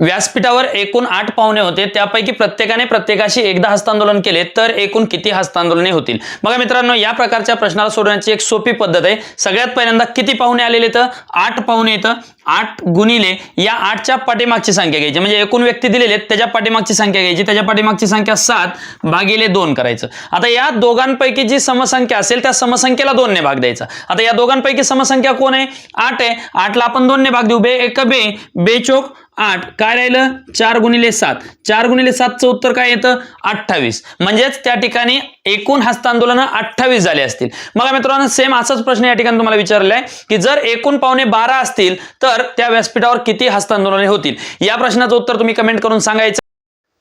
व्यासपीठावर एकूण आठ पाहुणे होते. त्यापैकी प्रत्येकाने प्रत्येकाशी एकदा हस्तांदोलन केले तर एकूण किती हस्तांदोलने होतील? बघा मित्रांनो या प्रकारच्या प्रश्नाला सोडवण्याची एक सोपी पद्धत आहे. सगळ्यात पहिल्यांदा किती पाहुणे आलेले तर आठ पाहुणे येतं आठ गुणिले या आठच्या पाठीमागची संख्या घ्यायची. म्हणजे एकूण व्यक्ती दिलेले आहेत त्याच्या पाठीमागची संख्या घ्यायची. त्याच्या पाठीमागची संख्या सात भागिले दोन करायचं. आता या दोघांपैकी जी समसंख्या असेल त्या समसंख्येला दोनने भाग द्यायचा. आता या दोघांपैकी समसंख्या कोण आहे? आठ आहे. आठला आपण दोनने भाग देऊ. बे एक बे. बेचोक आठ. काय राहिलं? चार गुणिले सात. चार गुणिले सातचं उत्तर काय येतं? अठ्ठावीस. म्हणजेच त्या ठिकाणी एकूण हस्तांदोलनं अठ्ठावीस झाले असतील. मग मित्रांनो सेम असाच प्रश्न या ठिकाणी तुम्हाला विचारलाय की जर एकूण पावणे बारा असतील तर त्या व्यासपीठावर किती हस्तांदोलने होतील? या प्रश्नाचं उत्तर तुम्ही कमेंट करून सांगायचं.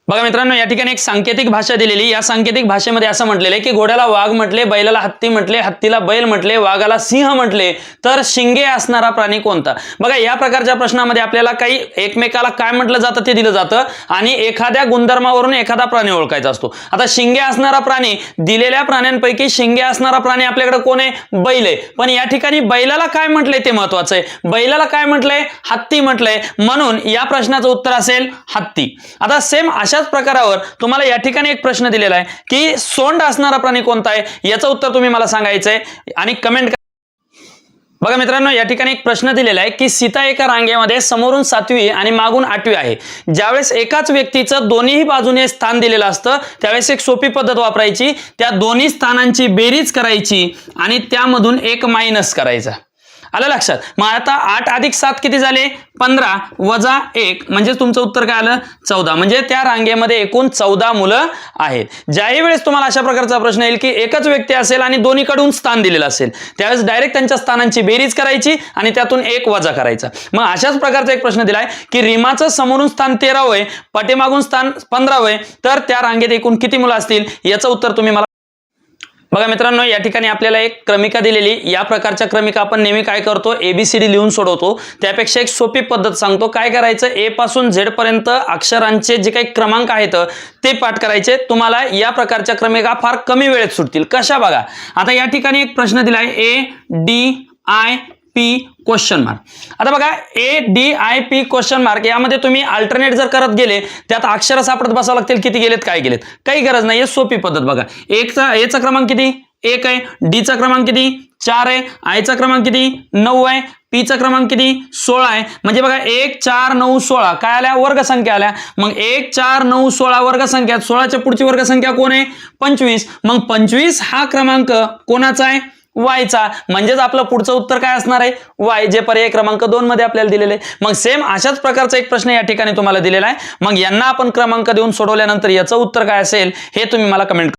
बघा मित्रांनो या ठिकाणी एक सांकेतिक भाषा दिलेली या सांकेतिक भाषेमध्ये असं म्हटलेलं आहे की घोड्याला वाघ म्हटले बैलाला हत्ती म्हटले हत्तीला बैल म्हटले वाघाला सिंह म्हटले तर शिंगे असणारा प्राणी कोणता? बघा या प्रकारच्या प्रश्नामध्ये आपल्याला काही एकमेकाला काय म्हटलं जातं ते दिलं जातं आणि एखाद्या गुणधर्मावरून एखादा प्राणी ओळखायचा असतो. आता शिंगे असणारा प्राणी दिलेल्या प्राण्यांपैकी शिंगे असणारा प्राणी आपल्याकडे कोण आहे? बैल आहे. पण या ठिकाणी बैलाला काय म्हटलंय ते महत्वाचं आहे. बैलाला काय म्हटलंय? हत्ती म्हटलंय. म्हणून या प्रश्नाचं उत्तर असेल हत्ती. आता सेम अशाच प्रकारावर तुम्हाला या ठिकाणी एक प्रश्न दिलेला आहे की सोंड असणारा प्राणी कोणता आहे? याचं उत्तर तुम्ही मला सांगायचं आहे आणि कमेंट बघा मित्रांनो या ठिकाणी एक प्रश्न दिलेला आहे की सीता एका रांगेमध्ये समोरून सातवी आणि मागून आठवी आहे. ज्यावेळेस एकाच व्यक्तीचं दोन्हीही बाजूने स्थान दिलेलं असतं त्यावेळेस एक सोपी पद्धत वापरायची. त्या दोन्ही स्थानांची बेरीज करायची आणि त्यामधून एक मायनस करायचा. आलं लक्षात? मग आता आठ अधिक सात किती झाले? पंधरा वजा एक. म्हणजे तुमचं उत्तर काय आलं? चौदा. म्हणजे त्या रांगेमध्ये एकूण चौदा मुलं आहेत. ज्याही वेळेस तुम्हाला अशा प्रकारचा प्रश्न येईल की एकच व्यक्ती असेल आणि दोन्हीकडून स्थान दिलेलं असेल त्यावेळेस डायरेक्ट त्यांच्या स्थानांची बेरीज करायची आणि त्यातून एक वजा करायचा. मग अशाच प्रकारचा एक प्रश्न दिलाय की रिमाचं समोरून स्थान तेरावं आहे पटेमागून स्थान पंधरावं आहे तर त्या रांगेत एकूण किती मुलं असतील? याचं उत्तर तुम्ही मला बघा मित्रांनो या ठिकाणी आपल्याला एक क्रमिका दिलेली या प्रकारच्या क्रमिका आपण नेहमी काय करतो? एबीसीडी लिहून सोडवतो. त्यापेक्षा एक सोपी पद्धत सांगतो. काय करायचं? ए पासून झेड पर्यंत अक्षरांचे जे काही क्रमांक आहेत ते पाठ करायचे. तुम्हाला या प्रकारच्या क्रमिका फार कमी वेळेत सुटतील. कशा? बघा. आता या ठिकाणी एक प्रश्न दिला आहे. A D I P question mark आता बघा A D I P question mark यामध्ये तुम्ही अल्टरनेट जर करत गेले त्यात अक्षर सापडत बसावं लागतील किती गेलेत काय गेलेत? काही गरज नाही सोपी पद्धत बघा. एकचा एचा क्रमांक किती? एक आहे. डीचा क्रमांक किती? चार आहे. आयचा क्रमांक किती? नऊ आहे. पीचा क्रमांक किती? सोळा आहे. म्हणजे बघा एक चार नऊ सोळा. काय आल्या? वर्गसंख्या आल्या. मग एक चार नऊ सोळा वर्गसंख्या सोळाच्या पुढची वर्गसंख्या कोण आहे? पंचवीस. मग पंचवीस हा क्रमांक कोणाचा आहे? वायचा. म्हणजेच आपलं पुढचं उत्तर काय असणार आहे? वाय जे पर्याय क्रमांक दोन मध्ये आपल्याला दिलेले. आहे मग सेम अशाच प्रकारचा एक प्रश्न या ठिकाणी तुम्हाला दिलेला आहे. मग यांना आपण क्रमांक देऊन सोडवल्यानंतर याचं उत्तर काय असेल हे तुम्ही मला कमेंट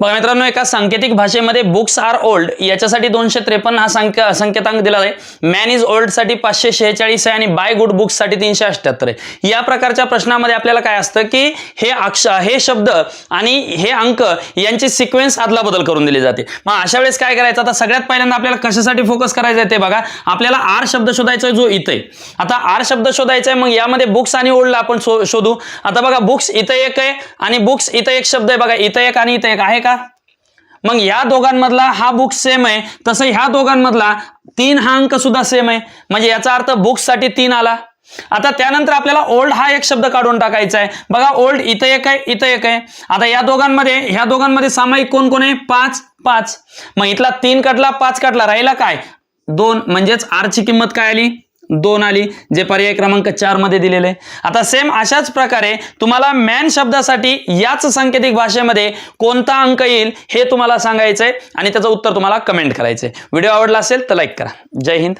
बघा मित्रांनो एका सांकेतिक भाषेमध्ये बुक्स आर ओल्ड याच्यासाठी दोनशे त्रेपन्न हा संक संकेतांक दिला आहे. मॅन इज ओल्डसाठी पाचशे शेहेचाळीस आहे आणि बाय गुड बुक्ससाठी तीनशे अठ्याहत्तर आहे. या प्रकारच्या प्रश्नामध्ये आपल्याला काय असतं की हे अक्ष हे शब्द आणि हे अंक यांची सिक्वेन्स आदला बदल करून दिली जाते. मग अशा वेळेस काय करायचं? आता सगळ्यात पहिल्यांदा आपल्याला कशासाठी फोकस करायचं आहे ते बघा. आपल्याला आर शब्द शोधायचा आहे जो इथं. आहे आता आर शब्द शोधायचा आहे मग यामध्ये बुक्स आणि ओल्डला आपण शोधू. आता बघा बुक्स इथं एक आहे आणि बुक्स इथं एक शब्द आहे. बघा इथं एक आणि इथं एक आहे का? मग या दोघांमधला हा बुक सेम आहे. तसं ह्या दोघांमधला तीन हा अंक सुद्धा सेम आहे. म्हणजे याचा अर्थ बुक्ससाठी तीन आला. आता त्यानंतर आपल्याला ओल्ड हा एक शब्द काढून टाकायचा आहे. बघा ओल्ड इथं एक आहे इथं एक आहे. आता या दोघांमध्ये ह्या दोघांमध्ये सामायिक कोण कोण आहे? पाच पाच. मग इथला तीन काढला पाच काढला. राहिला काय? दोन. म्हणजेच आरची किंमत काय आली? दोन आली जे पर्याय क्रमांक चारमध्ये दिलेले. आहे. आता सेम अशाच प्रकारे तुम्हाला मॅन शब्दासाठी याच सांकेतिक भाषेमध्ये कोणता अंक येईल हे तुम्हाला सांगायचंय आणि त्याचं उत्तर तुम्हाला कमेंट करायचंय. व्हिडिओ आवडला असेल तर लाईक करा. जय हिंद.